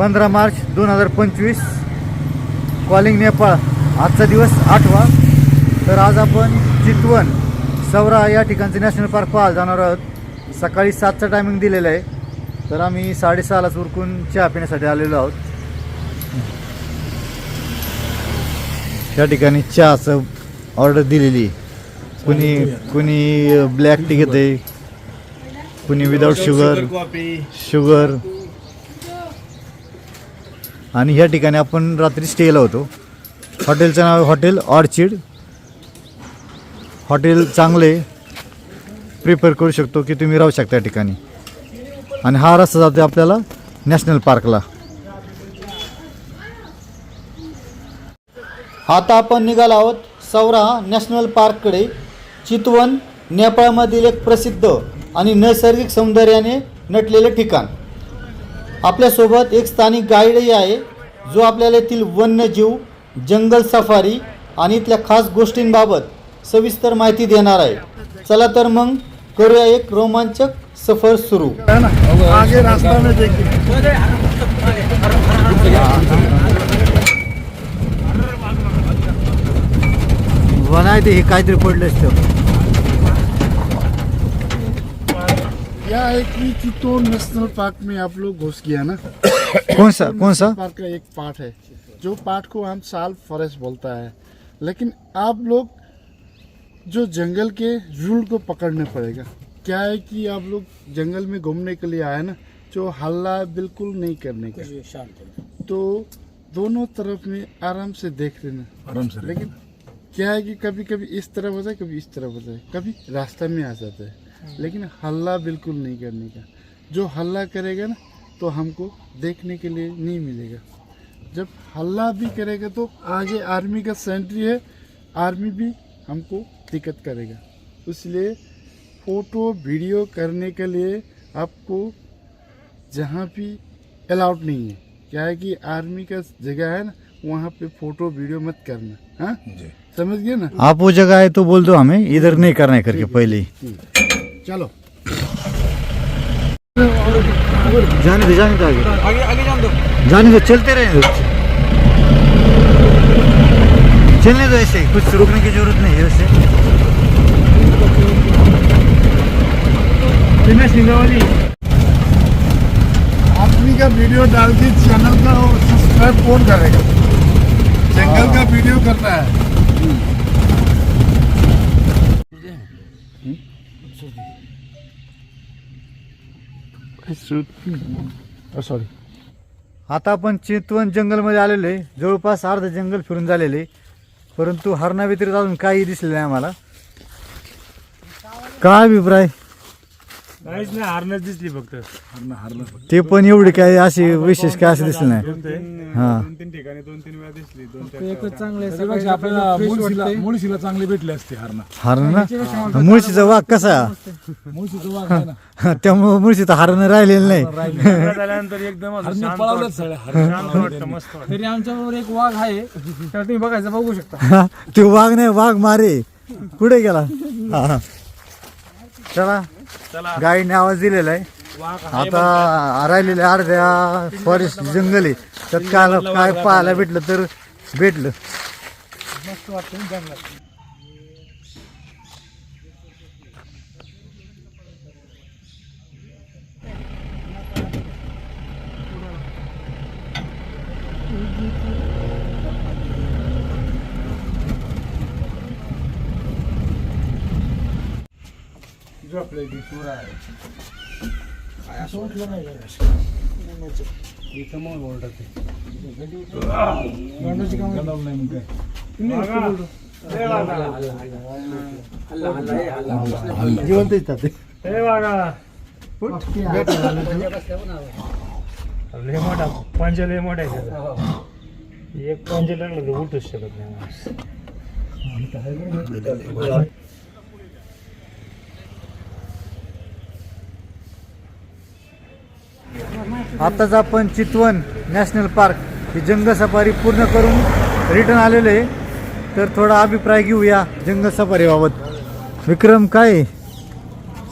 पंधरा मार्च दोन हजार पंचवीस. कॉलिंग नेपाळ आजचा दिवस आठवा. तर आज आपण चितवन सवरा या ठिकाणचे नॅशनल पार्क पाहायला जाणार आहोत. सकाळी सातचा टायमिंग दिलेलं आहे. तर आम्ही साडेसहालाच उरकून चहा पिण्यासाठी आलेलो आहोत. या ठिकाणी चहाचं ऑर्डर दिलेली. कुणी कुणी ब्लॅक टी घेते कुणी विदाऊट शुगर शुगर आणि ह्या ठिकाणी आपण रात्री स्टेला होतो. हॉटेलचं नाव आहे हॉटेल ऑर्चिड. हॉटेल चांगले प्रिपेअर करू शकतो की तुम्ही राहू शकता या ठिकाणी. आणि हा रस्ता जातो आपल्याला नॅशनल पार्कला. आता आपण निघालो आहोत सौरा नॅशनल पार्ककडे. चितवन नेपाळमधील एक प्रसिद्ध आणि नैसर्गिक सौंदर्याने नटलेले ठिकाण. आपल्यासोबत एक स्थानिक गाईडही आहे जो आपल्याला येथील वन्यजीव जंगल सफारी आणि इथल्या खास गोष्टींबाबत सविस्तर माहिती देणार आहे. चला तर मग करूया एक रोमांचक सफर सुरू. आगे रास्ता में देखिए। बनाय ते हे काहीतरी पडलं असतं. क्या है कि चित्तौड़ नेशनल पार्क में आप लोग घुस गया ना? कोण सा कोण सा? पार्क का एक पार्ट है। जो पार्ट को हम साल फॉरेस्ट बोलता है। लेकिन आप लोग जो जंगल के रूल को पकड़ने पड़ेगा। क्या है कि आप लोग जंगल में घूमने के लिए आए ना जो हल्ला बिल्कुल नहीं करने का। तो दोनों तरफ़ में आराम से देख लेना। आराम से लेकिन क्या है कि कभी कभी इस तरफ़ हो जाए कभी इस तरफ़ हो जाए कभी रास्ता में आ जाता है। लेकिन हल्ला बिल्कुल नहीं करने का। जो हल्ला करेगा ना तो हमको देखने के लिए नहीं मिलेगा। जब हल्ला भी करेगा तो आगे आर्मी का सेंट्री है आर्मी भी हमको दिक्कत करेगा। इसलिए फ़ोटो वीडियो करने के लिए आपको जहाँ भी अलाउड नहीं है। क्या है कि आर्मी का जगह है ना वहाँ पे फ़ोटो वीडियो मत करना हाँ? समझ गए ना? आप वो जगह है तो बोल दो हमें इधर नहीं करना है करके पहले ही। चलो। जाने दो जाने दो आगे। आगे आगे जान दो। जाने दो चलते रहे। चलने दो ऐसे कुछ रुकने की ज़रूरत नहीं है वैसे। आर्मी का वीडियो डाल के चैनल का सब्सक्राइब कौन करेगा? जंगल का वीडियो करना है। Oh, सॉरी आता आपण चितवन जंगलमध्ये आलेलो आहे. जवळपास अर्ध जंगल फिरून झालेले परंतु हरणा व्यतिरिक्त अजून काही दिसले नाही आम्हाला. काय अभिप्राय? काहीच नाही हारनच दिसली फक्त. हरणं हरणं ते पण एवढे काय असे विशेष काय असं दिसलं नाही. हा दोन तीन ठिकाणी दोन तीन वेळा दिसली दोन चार एकच चांगलं आहे त्यापेक्षा आपल्याला मुळशीला मुळशीला चांगले भेटले असते हरणं. हरण ना? मुळशीचा वाघ कसा? मुळशीचं वाघ आहे ना. त्यामुळे मुळशीचं हरण राहिलेलं नाही. वेळा झाल्यानंतर एकदम असं हरणे शांत पळावलेच वाटतं. सगळे हरणं शांत वाटतं मस्त वाटतं. तरी आमच्याबरोबर एक वाघ आहे त्याला तुम्ही बघायचं बघू शकता. ते वाघ नाही वाघ मारे. कुठे गेला? हा. चला चला. गाईने आवाज दिलेला आहे. आता राहिलेले अर्ध्या फॉरेस्ट जंगल. आहे त्यात काय काय पाहायला भेटलं तर भेटलं. जिवंत येतात ते. हे बघा लय मोठा पंजा लय मोठा आहे त्याचा. एक पंजा लागला तर उठूच शकत नाही माणूस. आताच आपण चितवन नॅशनल पार्क ही जंगल सफारी पूर्ण करून रिटर्न आलेलो आहे. तर थोडा अभिप्राय घेऊया जंगल सफारीबाबत विक्रम काय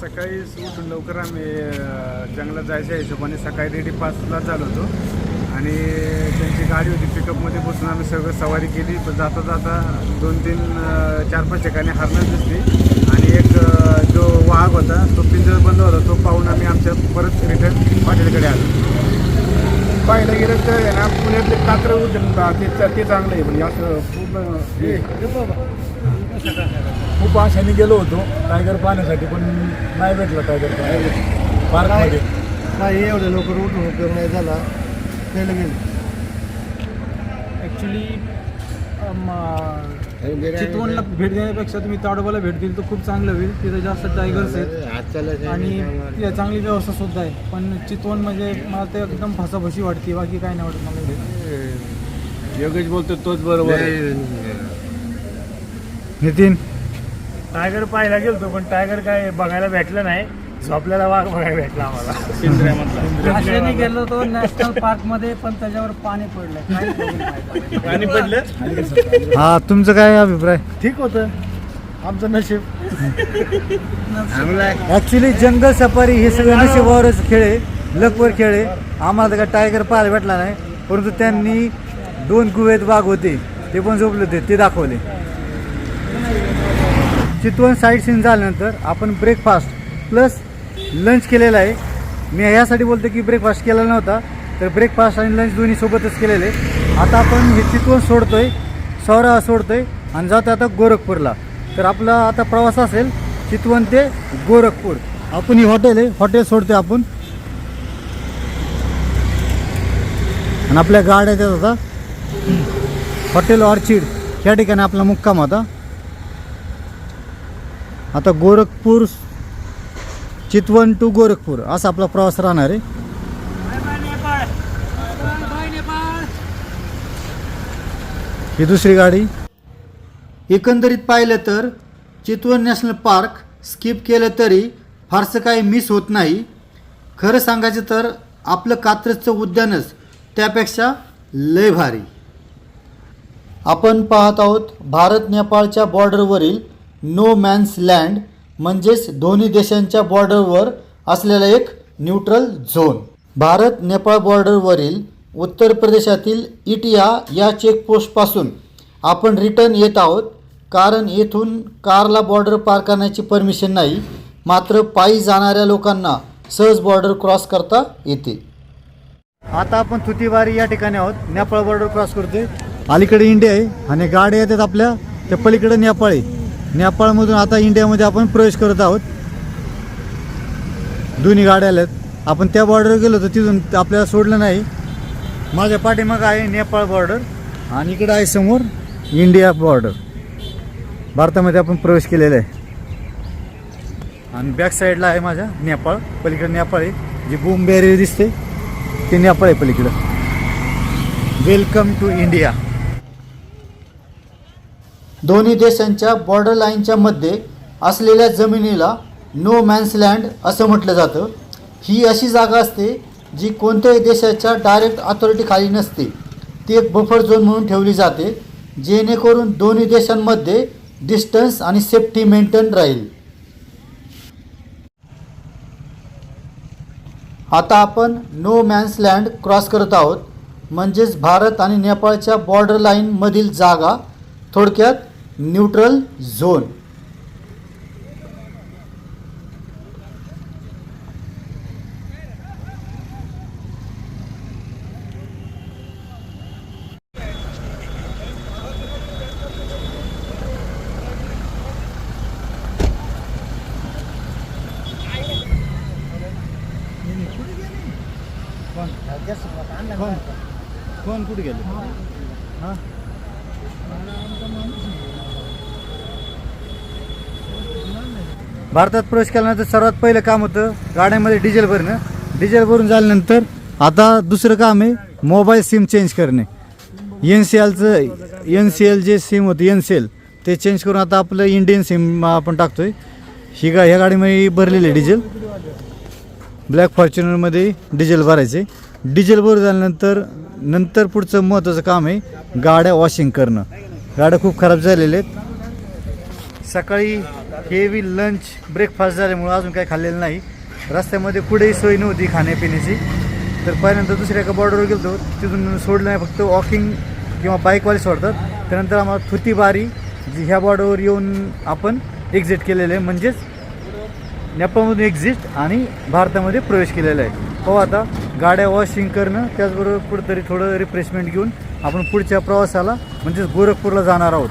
सकाळी उठून लवकर आम्ही जंगलात जायच्या हिशोबाने सकाळी रेडी पाचला चालू होतो. आणि त्यांची गाडी होती पिकअपमध्ये बसून आम्ही सगळं सवारी केली. पण जाता जाता दोन तीन चार पाच ठिकाणी हरणं दिसली. आणि एक जो वाघ होता तो पिंजर बंद होता. तो पाहून आम्ही आमच्या परत रिटर्न हॉटेलकडे आलो. पाहिलं गेलं तर आहे ना पुण्यातले कात्र उद्यान ते ते चांगलं आहे. म्हणजे असं पूर्ण हे. खूप आशाने गेलो होतो. टायगर पाहण्यासाठी पण नाही भेटला टायगर पार्कमध्ये. नाही एवढ्या लवकर उठून उपयोग नाही झाला. ते लगेच ऍक्च्युली चितवणला भेट देण्यापेक्षा तुम्ही ताडोबाला भेट दिली तर खूप चांगलं होईल. तिथे जास्त टायगर्स आहेत. आणि तिथे चांगली व्यवस्था सुद्धा आहे. पण चितवण म्हणजे मला ते एकदम फसाफशी वाटते. बाकी काय नाही वाटत मला. योगेश बोलतो तोच बरोबर नितीन? टायगर पाहायला गेलतो पण टायगर काय बघायला भेटलं नाही. झोपल्याला वाघ बघायला भेटला आम्हाला. आशेने गेलो तो नॅशनल पार्कमध्ये पण त्याच्यावर पाणी पडलं. पाणी पडलं? हा तुमचं काय अभिप्राय? ठीक होतं. आमचं नशीब. ऍक्च्युली जंगल सफारी हे सगळं नशिबावरच खेळ आहे. लकवर खेळ आहे. आम्हाला तर काय टायगर पाहायला भेटला नाही. परंतु त्यांनी दोन कुवेत वाघ होते. ते पण झोपले होते. ते दाखवले. चितवण साईड सीन झाल्यानंतर आपण ब्रेकफास्ट प्लस लंच केलेला आहे. मी ह्यासाठी बोलतो की ब्रेकफास्ट केला नव्हता तर ब्रेकफास्ट आणि लंच दोन्ही सोबतच केलेले. आहे. आता आपण हे चितवण सोडतोय सौरा सोडतोय आणि जातो आता गोरखपूरला. तर आपला आता प्रवास असेल चितवण ते गोरखपूर. आपण ही हॉटेल आहे हॉटेल सोडतोय आपण. आणि आपल्या गाड्या येतात आता. हॉटेल ऑर्चिड या ठिकाणी आपला मुक्काम होता आता गोरखपूर चितवन टू गोरखपूर असा आपला प्रवास राहणार आहे. ही दुसरी गाडी. एकंदरीत पाहिलं तर चितवन नॅशनल पार्क स्किप केलं तरी फारसं काही मिस होत नाही. खरं सांगायचं तर आपलं कात्रजचं उद्यानच त्यापेक्षा लय भारी. आपण पाहत आहोत भारत नेपाळच्या बॉर्डरवरील नो मॅन्स लँड म्हणजेच दोन्ही देशांच्या बॉर्डरवर असलेला एक न्यूट्रल झोन भारत नेपाळ बॉर्डरवरील उत्तर प्रदेशातील इटिया या चेकपोस्टपासून आपण रिटर्न येत आहोत. कारण येथून कारला बॉर्डर पार करण्याची परमिशन नाही. मात्र पायी जाणाऱ्या लोकांना सहज बॉर्डर क्रॉस करता येते. आता आपण तुतीवारी या ठिकाणी आहोत. नेपाळ बॉर्डर क्रॉस करतोय. अलीकडे इंडिया आहे आणि गाड्या येतात आपल्या. त्या पलीकडे नेपाळ आहे. नेपाळमधून आता इंडियामध्ये आपण प्रवेश करत आहोत. दोन्ही गाड्या आल्यात. आपण त्या बॉर्डर गेलो तर तिथून आपल्याला सोडलं नाही. माझ्या पाठीमागं आहे नेपाळ बॉर्डर आणि इकडं आहे समोर इंडिया बॉर्डर भारतामध्ये आपण प्रवेश केलेला आहे. आणि बॅक साईडला आहे माझ्या नेपाळ. पलीकडे नेपाळ आहे. जी बूम बॅरियर दिसते ते नेपाळ आहे पलीकडं. वेलकम टू इंडिया दोन्ही देशांच्या बॉर्डर लाईनच्या मध्ये असलेल्या जमिनीला नो मॅन्स लँड असं म्हटलं जातं. ही अशी जागा असते जी कोणत्याही देशाच्या डायरेक्ट अथॉरिटी खाली नसते. ती एक बफर झोन म्हणून ठेवली जाते जेणेकरून दोन्ही देशांमध्ये डिस्टन्स आणि सेफ्टी मेंटेन राहील. आता आपण नो मॅन्स लँड क्रॉस करत आहोत. म्हणजेच भारत आणि नेपाळच्या बॉर्डर लाईनमधील जागा थोडक्यात न्यूट्रल झोन. कोण? कुठे गेले? भारतात प्रवेश केल्यानंतर सर्वात पहिलं काम होतं गाड्यामध्ये डिझेल भरणं. डिझेल भरून झाल्यानंतर आता दुसरं काम आहे मोबाईल सिम चेंज करणे. एन सी एलचं एन सी एल जे सिम होतं एन सी एल ते चेंज करून आता आपलं इंडियन सिम आपण टाकतो आहे ही गा ह्या गाडीमध्ये भरलेली आहे डिझेल. ब्लॅक फॉर्च्युनरमध्ये डिझेल भरायचे डिझेल भरून झाल्यानंतर नंतर पुढचं महत्त्वाचं काम आहे गाड्या वॉशिंग करणं. गाड्या खूप खराब झालेल्या आहेत. सकाळी हेवी लंच ब्रेकफास्ट झाल्यामुळं अजून काही खाल्लेलं नाही. रस्त्यामध्ये कुठेही सोय नव्हती खाण्यापिण्याची. तर पहिल्यांदा दुसऱ्या एका बॉर्डरवर गेलो तिथून सोडलं नाही फक्त वॉकिंग किंवा बाईकवाले सोडतात. त्यानंतर आम्हाला थुतीबारी जी ह्या बॉर्डरवर येऊन आपण एक्झिट केलेलं आहे. म्हणजेच नेपाळमधून एक्झिट आणि भारतामध्ये प्रवेश केलेला आहे. हो आता गाड्या वॉशिंग करणं त्याचबरोबर कुठंतरी थोडं रिफ्रेशमेंट घेऊन आपण पुढच्या प्रवासाला म्हणजेच गोरखपूरला जाणार आहोत.